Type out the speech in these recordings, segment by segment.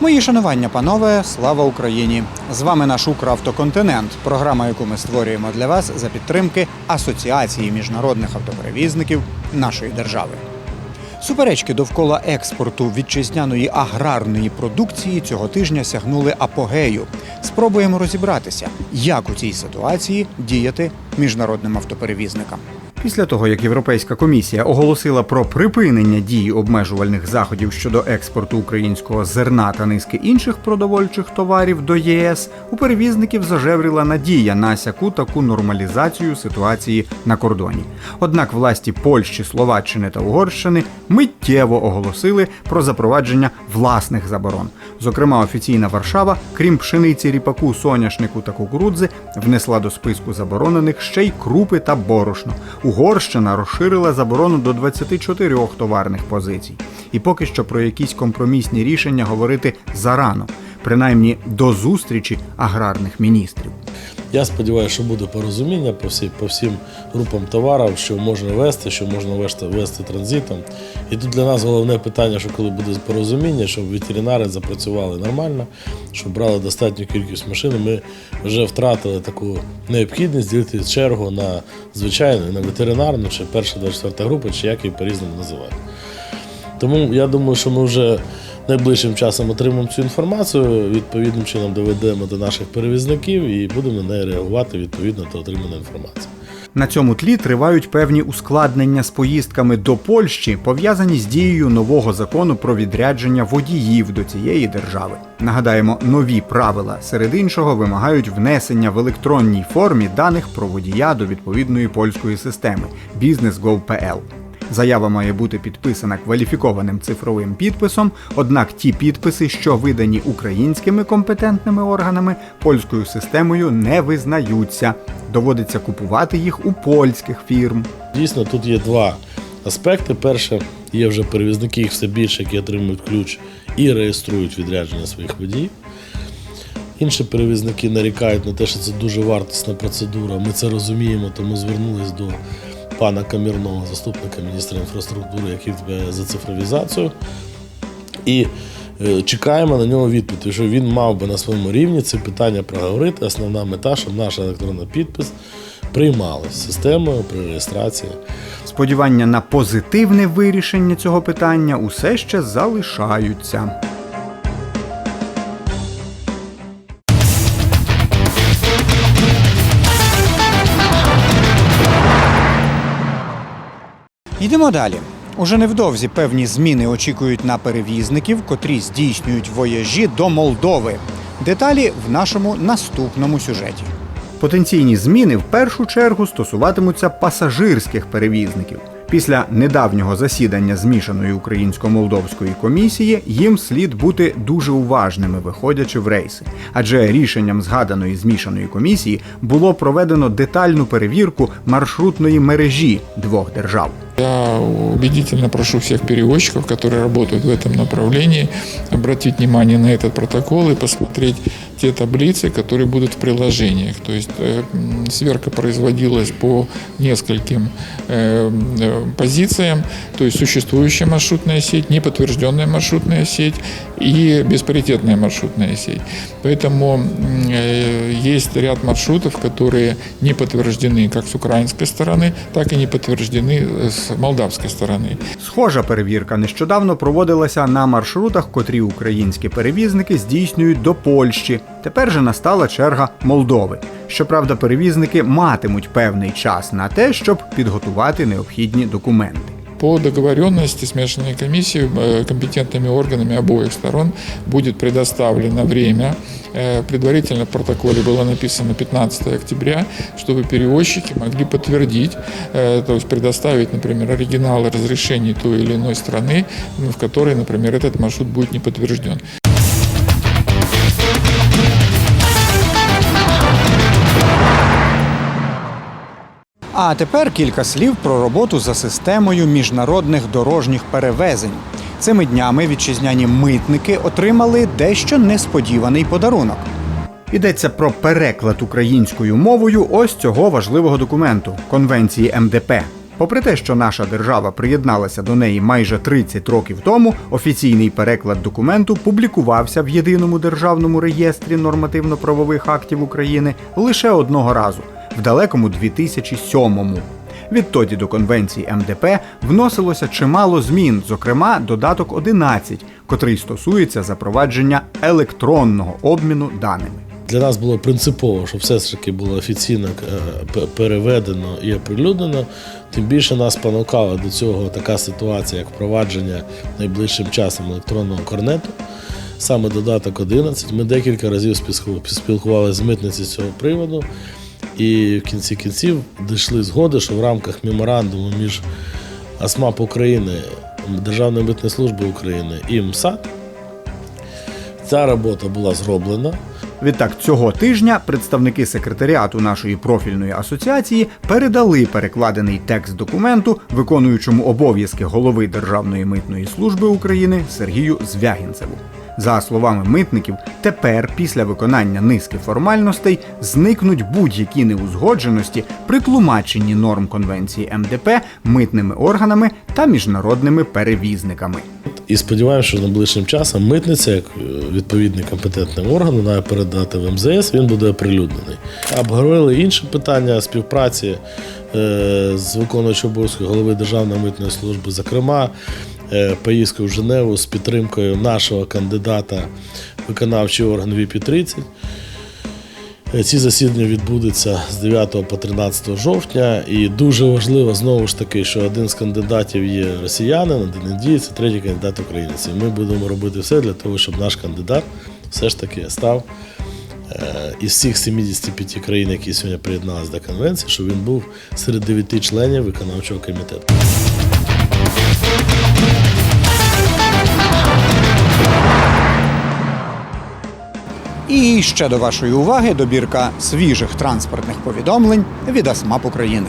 Мої шанування, панове, слава Україні! З вами наш Укравтоконтинент, програма, яку ми створюємо для вас за підтримки Асоціації міжнародних автоперевізників нашої держави. Суперечки довкола експорту вітчизняної аграрної продукції цього тижня сягнули апогею. Спробуємо розібратися, як у цій ситуації діяти міжнародним автоперевізникам. Після того, як Європейська комісія оголосила про припинення дії обмежувальних заходів щодо експорту українського зерна та низки інших продовольчих товарів до ЄС, у перевізників зажевріла надія на сяку таку нормалізацію ситуації на кордоні. Однак власті Польщі, Словаччини та Угорщини миттєво оголосили про запровадження власних заборон. Зокрема, офіційна Варшава, крім пшениці, ріпаку, соняшнику та кукурудзи, внесла до списку заборонених ще й крупи та борошно. Угорщина розширила заборону до 24 товарних позицій. І поки що про якісь компромісні рішення говорити зарано, принаймні до зустрічі аграрних міністрів. Я сподіваюся, що буде порозуміння по, всі, по всім групам товарів, що можна вести, що можна вести, вести транзитом. І тут для нас головне питання, що коли буде порозуміння, щоб ветеринари запрацювали нормально, щоб брали достатню кількість машин. Ми вже втратили таку необхідність ділити чергу на звичайну, на ветеринарну, чи перша до четверта група, чи як її по-різному називають. Тому я думаю, що ми вже найближчим часом отримаємо цю інформацію, відповідним чином доведемо до наших перевізників і будемо на неї реагувати відповідно до отриманої інформації. На цьому тлі тривають певні ускладнення з поїздками до Польщі, пов'язані з дією нового закону про відрядження водіїв до цієї держави. Нагадаємо, нові правила серед іншого вимагають внесення в електронній формі даних про водія до відповідної польської системи Business.gov.pl. Заява має бути підписана кваліфікованим цифровим підписом, однак ті підписи, що видані українськими компетентними органами, польською системою не визнаються. Доводиться купувати їх у польських фірм. Дійсно, тут є два аспекти. Перше, є вже перевізники, їх все більше, які отримують ключ і реєструють відрядження своїх водіїв. Інші перевізники нарікають на те, що це дуже вартісна процедура. Ми це розуміємо, тому звернулись до пана Камірного, заступника міністра інфраструктури, який відповідає за цифровізацію. І е, чекаємо на нього відповідь, що він мав би на своєму рівні це питання проговорити. Основна мета, щоб наш електронний підпис приймалась системою при реєстрації. Сподівання на позитивне вирішення цього питання усе ще залишаються. Йдемо далі. Уже невдовзі певні зміни очікують на перевізників, котрі здійснюють вояжі до Молдови. Деталі в нашому наступному сюжеті. Потенційні зміни в першу чергу стосуватимуться пасажирських перевізників. Після недавнього засідання змішаної українсько-молдовської комісії їм слід бути дуже уважними, виходячи в рейси. Адже рішенням згаданої змішаної комісії було проведено детальну перевірку маршрутної мережі двох держав. Я убедительно прошу всех перевозчиков, которые работают в этом направлении, обратить внимание на этот протокол и посмотреть те таблицы, которые будут в приложениях. То есть э, сверка производилась по нескольким э, позициям, то есть существующая маршрутная сеть, неподтвержденная маршрутная сеть и беспаритетная маршрутная сеть. Поэтому э, есть ряд маршрутов, которые не подтверждены как с украинской стороны, так и не подтверждены э, с стороны. Схожа перевірка нещодавно проводилася на маршрутах, котрі українські перевізники здійснюють до Польщі. Тепер же настала черга Молдови. Щоправда, перевізники матимуть певний час на те, щоб підготувати необхідні документи. По договоренности смешанной комиссии э, компетентными органами обоих сторон будет предоставлено время. Э, Предварительно в протоколе было написано 15 октября, чтобы перевозчики могли подтвердить, э, то есть предоставить, например, оригиналы разрешений той или иной страны, ну, в которой, например, этот маршрут будет не подтвержден. А тепер кілька слів про роботу за системою міжнародних дорожніх перевезень. Цими днями вітчизняні митники отримали дещо несподіваний подарунок. Йдеться про переклад українською мовою ось цього важливого документу конвенції МДП. Попри те, що наша держава приєдналася до неї майже 30 років тому, офіційний переклад документу публікувався в єдиному державному реєстрі нормативно-правових актів України лише одного разу в далекому 2007-му. Відтоді до конвенції МДП вносилося чимало змін, зокрема додаток 11, котрий стосується запровадження електронного обміну даними. Для нас було принципово, щоб все ж таки було офіційно е, переведено і оприлюднено. Тим більше нас спонукала до цього така ситуація, як впровадження найближчим часом електронного корнету. Саме додаток 11. Ми декілька разів спілкувалися з митниці з цього приводу. І в кінці кінців дійшли згоди, що в рамках меморандуму між АСМАП України, Державною митної служби України і МСАД ця робота була зроблена. Відтак, цього тижня представники секретаріату нашої профільної асоціації передали перекладений текст документу виконуючому обов'язки голови Державної митної служби України Сергію Звягінцеву. За словами митників, тепер, після виконання низки формальностей, зникнуть будь-які неузгодженості при тлумаченні норм конвенції МДП митними органами та міжнародними перевізниками. І сподіваємося, що найближчим часом митниця, як е, відповідний компетентний орган, має передати в МЗС, він буде оприлюднений. Обговорили інші питання співпраці е, з виконуючим обов'язки голови Державної митної служби, зокрема, е, поїздку в Женеву з підтримкою нашого кандидата виконавчий орган ВІПі-30. Е, Ці засідання відбудуться з 9 по 13 жовтня. І дуже важливо знову ж таки, що один з кандидатів є росіянин, один індієць, третій кандидат українець. І ми будемо робити все для того, щоб наш кандидат все ж таки став е, із всіх 75 країн, які сьогодні приєдналися до конвенції, щоб він був серед 9 членів виконавчого комітету. І ще до вашої уваги добірка свіжих транспортних повідомлень від АСМАП України.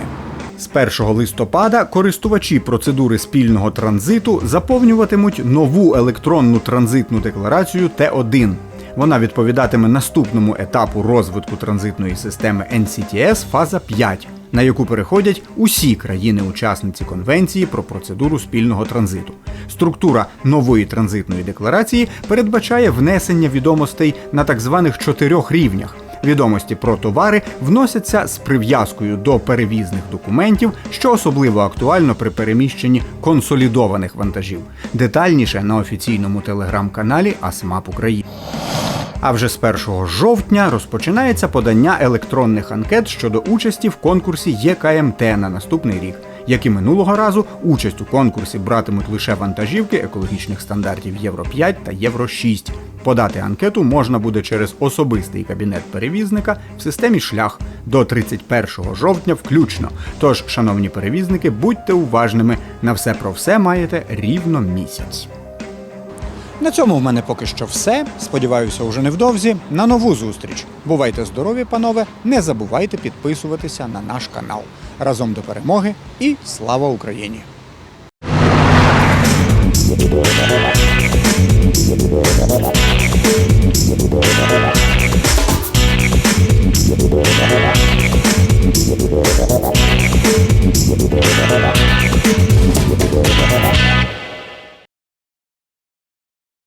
З 1 листопада користувачі процедури спільного транзиту заповнюватимуть нову електронну транзитну декларацію Т1. Вона відповідатиме наступному етапу розвитку транзитної системи NCTS фаза 5, на яку переходять усі країни-учасниці конвенції про процедуру спільного транзиту. Структура нової транзитної декларації передбачає внесення відомостей на так званих чотирьох рівнях. Відомості про товари вносяться з прив'язкою до перевізних документів, що особливо актуально при переміщенні консолідованих вантажів. Детальніше на офіційному телеграм-каналі АСМАП України. А вже з 1 жовтня розпочинається подання електронних анкет щодо участі в конкурсі ЄКМТ на наступний рік. Як і минулого разу, участь у конкурсі братимуть лише вантажівки екологічних стандартів Євро 5 та Євро 6. Подати анкету можна буде через особистий кабінет перевізника в системі шлях до 31 жовтня включно. Тож, шановні перевізники, будьте уважними на все про все маєте рівно місяць. На цьому в мене поки що все. Сподіваюся, уже невдовзі на нову зустріч. Бувайте здорові, панове! Не забувайте підписуватися на наш канал. Разом до перемоги і слава Україні!